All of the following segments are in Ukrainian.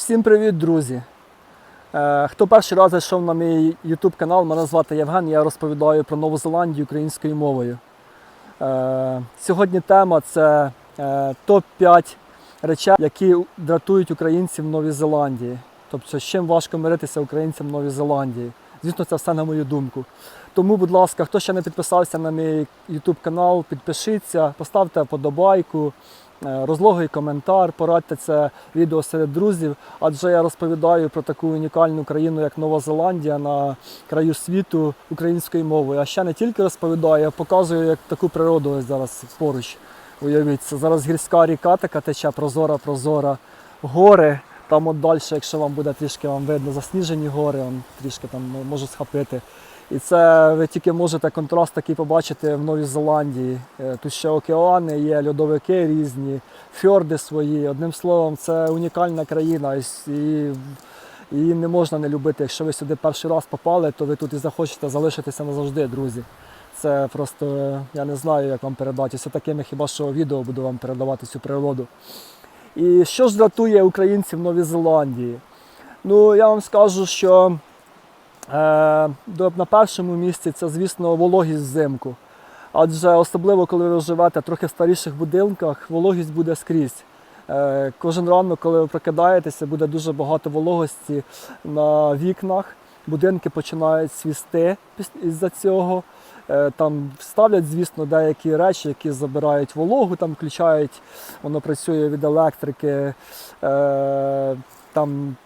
Всім привіт, друзі! Е, Хто перший раз зайшов на мій YouTube канал, мене звати Євген, я розповідаю про Нову Зеландію українською мовою. Е, Сьогодні тема це е, топ-5 речей, які дратують українців в Новій Зеландії. Тобто, з чим важко миритися українцям в Новій Зеландії. Звісно, це все на мою думку. Тому, будь ласка, хто ще не підписався на мій YouTube канал, підпишіться, поставте подобайку, е, розлогий коментар, порадьте це відео серед друзів, адже я розповідаю про таку унікальну країну, як Нова Зеландія, на краю світу українською мовою. А ще не тільки розповідаю, я показую як таку природу ось зараз поруч. Уявіть, зараз гірська ріка така тече, прозора, прозора, гори. Там от далі, якщо вам буде трішки вам видно, засніжені гори, вам трішки там можу схопити. І це ви тільки можете контраст такий побачити в Новій Зеландії. Е, Тут ще океани є, льодовики різні, фьорди свої. Одним словом, це унікальна країна. і її не можна не любити. Якщо ви сюди перший раз попали, то ви тут і захочете залишитися назавжди, друзі. Це просто я не знаю, як вам передати. Все такими хіба що відео буду вам передавати цю природу. І що ж дратує українців в Новій Зеландії? Ну, я вам скажу, що Е, На першому місці це, звісно, вологість взимку. Адже особливо, коли ви живете трохи в старіших будинках, вологість буде скрізь. Е, Кожен ранок, коли ви прокидаєтеся, буде дуже багато вологості на вікнах. Будинки починають свісти із-за цього. Е, Там ставлять, звісно, деякі речі, які забирають вологу, там включають, воно працює від електрики. Е, Там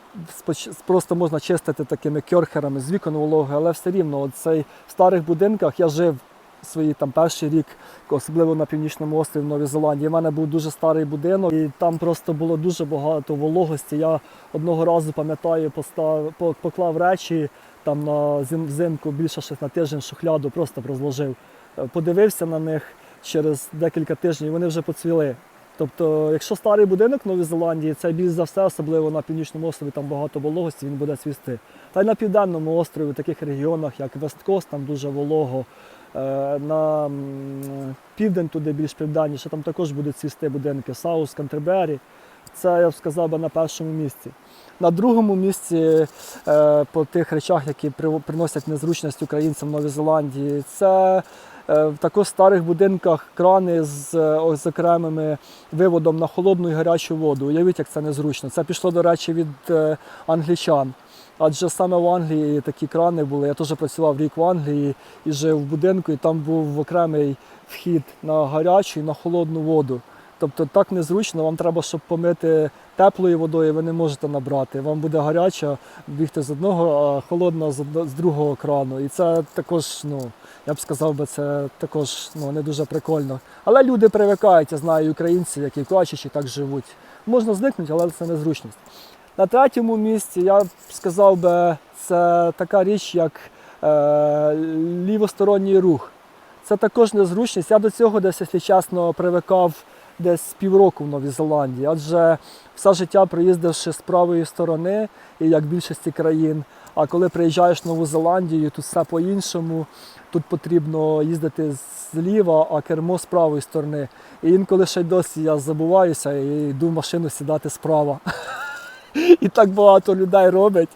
просто можна чистити такими кьорхерами з вікон вологи, але все рівно цей в старих будинках я жив свій там перший рік, особливо на північному острові в Новій Зеландії. У мене був дуже старий будинок, і там просто було дуже багато вологості. Я одного разу пам'ятаю, постав, поклав речі там на взимку більше щось на тиждень шухляду, просто розложив. Е, Подивився на них через декілька тижнів, і вони вже поцвіли. Тобто, якщо старий будинок в Новій Зеландії, це більш за все, особливо на північному острові, там багато вологості, він буде цвісти. Та й на південному острові, в таких регіонах, як Весткост, там дуже волого. Е, На південь туди більш південніше, там також будуть цвісти будинки. Саус, Кантербері. Це я б сказав би на першому місці. На другому місці е, по тих речах, які приносять незручність українцям в Новій Зеландії, це е, в також старих будинках крани з, ось окремими виводом на холодну і гарячу воду. Уявіть, як це незручно. Це пішло, до речі, від англічан. Адже саме в Англії такі крани були. Я теж працював рік в Англії і жив в будинку, і там був окремий вхід на гарячу і на холодну воду. Тобто так незручно, вам треба, щоб помити теплою водою, ви не можете набрати. Вам буде гаряча бігти з одного, а холодна з, другого крану. І це також, ну, я б сказав би, це також ну, не дуже прикольно. Але люди привикають, я знаю, українці, які в Качичі так живуть. Можна зникнути, але це незручність. На третьому місці я б сказав би, це така річ, як е, лівосторонній рух. Це також незручність. Я до цього десь, якщо чесно, привикав десь півроку в Новій Зеландії, адже все життя проїздивши з правої сторони, і як більшості країн. А коли приїжджаєш в Нову Зеландію, тут все по-іншому. Тут потрібно їздити зліва, а кермо з правої сторони. І інколи ще й досі я забуваюся і йду в машину сідати справа. І так багато людей робить.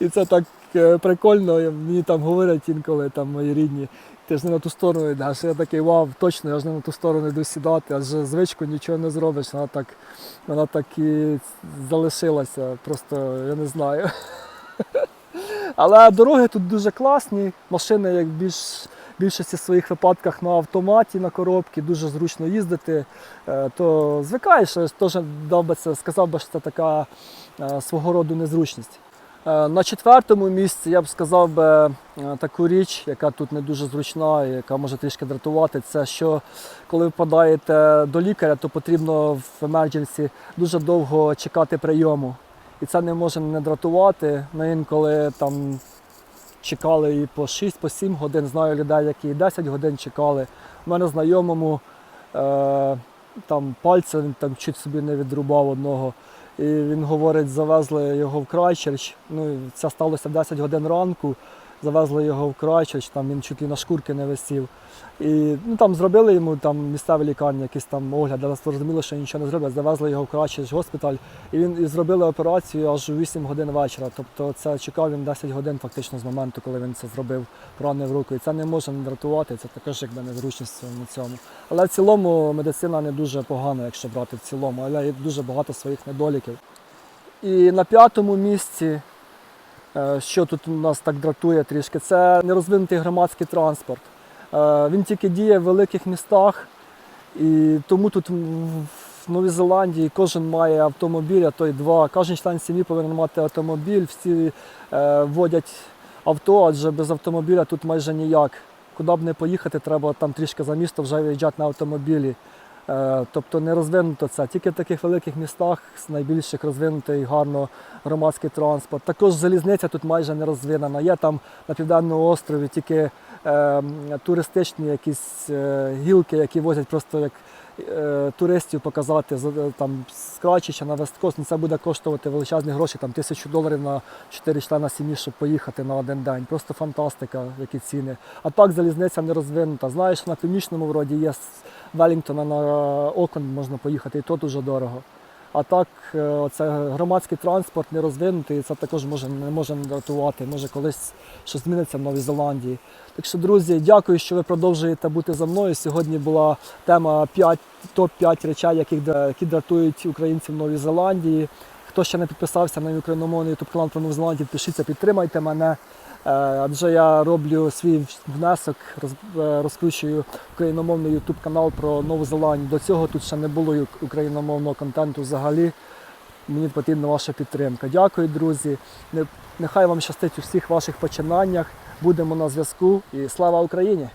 І це так е, прикольно. Мені там говорять інколи там мої рідні, ти ж не на ту сторону йдеш. Я такий вау, точно, я ж не на ту сторону йду сідати, адже звичку нічого не зробиш. Вона так, вона так і залишилася. Просто я не знаю. Але дороги тут дуже класні. Машини, як більш більшості своїх випадках на автоматі, на коробці, дуже зручно їздити. Е, То звикаєш, теж дав би це, сказав би, що це така е, свого роду незручність. Е, На четвертому місці я б сказав би е, таку річ, яка тут не дуже зручна, і яка може трішки дратувати, це що коли ви впадаєте до лікаря, то потрібно в емердженсі дуже довго чекати прийому. І це не може не дратувати. Ми інколи там чекали і по 6 по 7 годин. Знаю людей, які і 10 годин чекали. У мене знайомому е, там пальцем там чуть собі не відрубав одного. І він говорить, завезли його в Крайчерч. Ну, це сталося в 10 годин ранку. Завезли його в Крайчоч, там він чуть ли на шкурки не висів. І ну, там зробили йому там місцеві лікарні, якийсь там огляд, але зрозуміло, що нічого не зроблять. Завезли його в Крайчоч госпіталь, і він і зробили операцію аж у 8 годин вечора. Тобто це чекав він 10 годин фактично з моменту, коли він це зробив, поранив руку. І це не може не дратувати, це також якби незручність на цьому. Але в цілому медицина не дуже погана, якщо брати в цілому, але є дуже багато своїх недоліків. І на п'ятому місці, що тут у нас так дратує трішки, це нерозвинутий громадський транспорт. Е, Він тільки діє в великих містах, і тому тут в- в Новій Зеландії кожен має автомобіль, а то й два. Кожен член сім'ї повинен мати автомобіль, всі е, водять авто, адже без автомобіля тут майже ніяк. Куди б не поїхати, треба там трішки за місто вже виїжджати на автомобілі. Е, Тобто не розвинуто це. Тільки в таких великих містах з найбільших розвинутий гарно громадський транспорт. Також залізниця тут майже не розвинена. Є там на південному острові тільки е, туристичні якісь е, гілки, які возять просто як туристів показати е, там з Крачича на Весткост. Ну, Це буде коштувати величезні гроші, там тисячу доларів на 4 члена сім'ї, щоб поїхати на один день. Просто фантастика, які ціни. А так залізниця не розвинута. Знаєш, на північному вроді є з Велінгтона на Окон можна поїхати, і то дуже дорого. А так, е, це громадський транспорт не розвинутий, це також може, не може не дратувати. Може колись щось зміниться в Новій Зеландії. Так що, друзі, дякую, що ви продовжуєте бути за мною. Сьогодні була тема 5, топ-5 речей, які дратують українців в Новій Зеландії. Хто ще не підписався на україномовний YouTube канал про Нову Зеландію, пишіться, підтримайте мене. Е, Адже я роблю свій внесок, е, розкручую україномовний YouTube канал про Нову Зеландію. До цього тут ще не було україномовного контенту взагалі. Мені потрібна ваша підтримка. Дякую, друзі. Нехай вам щастить у всіх ваших починаннях. Будемо на зв'язку і слава Україні!